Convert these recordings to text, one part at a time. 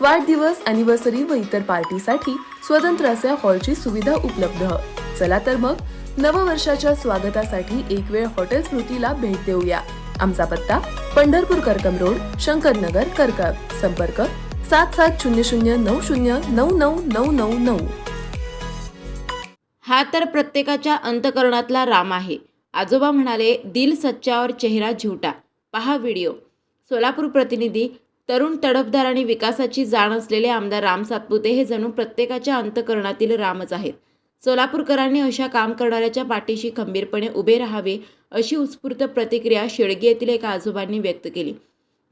वाढदिवस अॅनिव्हर्सरी व इतर पार्टीसाठी स्वतंत्र असे हॉलची सुविधा उपलब्ध. चला तर मग नववर्षाच्या स्वागतासाठी एक वेळ हॉटेल स्मृतीला भेट देऊया. आमचा पत्ता पंढरपूर करकम रोड शंकरनगर करकम संपर्क सात सात शून्य शून्य नऊ शून्य नऊ नऊ नऊ नऊ नऊ. हा तर प्रत्येकाच्या अंतकरणातला राम आहे. आजोबा म्हणाले दिल सच्चावर चेहरा झुटा पहा व्हिडिओ. सोलापूर प्रतिनिधी तरुण तडफदार आणि विकासाची जाण असलेले आमदार राम सातपुते हे जणू प्रत्येकाच्या अंतकरणातील रामच आहेत. सोलापूरकरांनी अशा काम करणाऱ्याच्या पाठीशी खंबीरपणे उभे राहावे अशी उत्स्फूर्त प्रतिक्रिया शेळगी येथील एका आजोबांनी व्यक्त केली.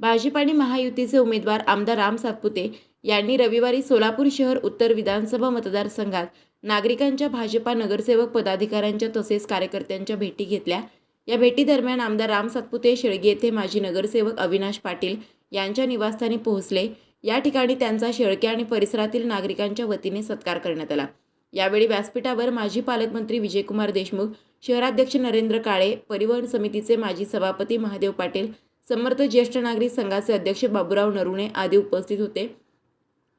भाजप आणि महायुतीचे उमेदवार आमदार राम सातपुते यांनी रविवारी सोलापूर शहर उत्तर विधानसभा मतदारसंघात नागरिकांच्या भाजपा नगरसेवक पदाधिकाऱ्यांच्या तसेच कार्यकर्त्यांच्या भेटी घेतल्या. या भेटीदरम्यान आमदार राम सातपुते शेळगी येथे माजी नगरसेवक अविनाश पाटील यांच्या निवासस्थानी पोहोचले. या ठिकाणी त्यांचा शेळके आणि परिसरातील नागरिकांच्या वतीने सत्कार करण्यात आला. यावेळी व्यासपीठावर माजी पालकमंत्री विजयकुमार देशमुख शहराध्यक्ष नरेंद्र काळे परिवहन समितीचे माजी सभापती महादेव पाटील समर्थ ज्येष्ठ नागरिक संघाचे अध्यक्ष बाबूराव नरुणे आदी उपस्थित होते.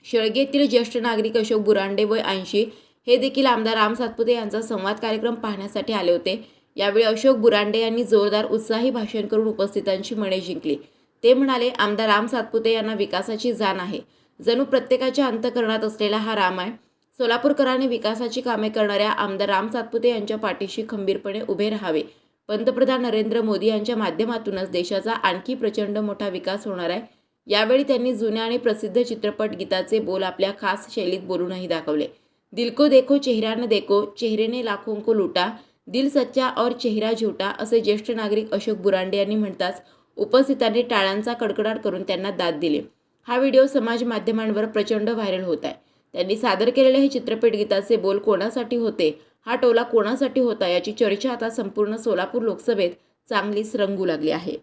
शेळगे येथील ज्येष्ठ नागरिक अशोक बुरांडे व ऐंशी हे देखील आमदार राम सातपुते यांचा संवाद कार्यक्रम पाहण्यासाठी आले होते. यावेळी अशोक बुरांडे यांनी जोरदार उत्साही भाषण करून उपस्थितांची मने जिंकली. ते म्हणाले आमदार राम सातपुते यांना विकासाची जाण आहे. जणू प्रत्येकाच्या अंतकरणात असलेला हा राम आहे. सोलापूरकरांनी विकासाची कामे करणाऱ्या आमदार राम सातपुते यांच्या पाठीशी खंबीरपणे उभे राहावे. पंतप्रधान नरेंद्र मोदी यांच्या माध्यमातूनच देशाचा आणखी प्रचंड मोठा विकास होणार आहे. यावेळी त्यांनी जुन्या आणि प्रसिद्ध चित्रपट गीताचे बोल आपल्या खास शैलीत बोलूनही दाखवले. दिलको देखो चेहरा न देखो चेहरेने लाखों को लुटा दिल सच्चा और चेहरा झुटा असे ज्येष्ठ नागरिक अशोक बुरांडे यांनी म्हणताच उपस्थितांनी टाळ्यांचा कडकडाट करून त्यांना दाद दिली. हा व्हिडिओ समाज माध्यमांवर प्रचंड व्हायरल होत आहे. त्यांनी सादर केलेले हे चित्रपट गीताचे बोल कोणासाठी होते? हा टोला कोणासाठी होता? याची चर्चा आता संपूर्ण सोलापूर लोकसभेत चांगलीच रंगू लागली आहे.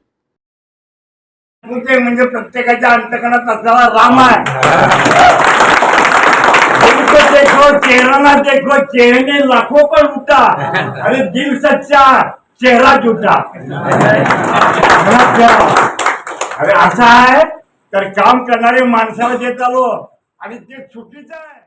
म्हणजे प्रत्येकाच्या अंतकणात असणारा राम आहे. देखो चेहरा ना देखो चेहरे लाखो लाखों उठा. अरे दिल सच्चा. चेहरा जुटा. अरे असं आहे तर काम करणारे माणसाला देत आलो. आणि ते चुकीचं आहे.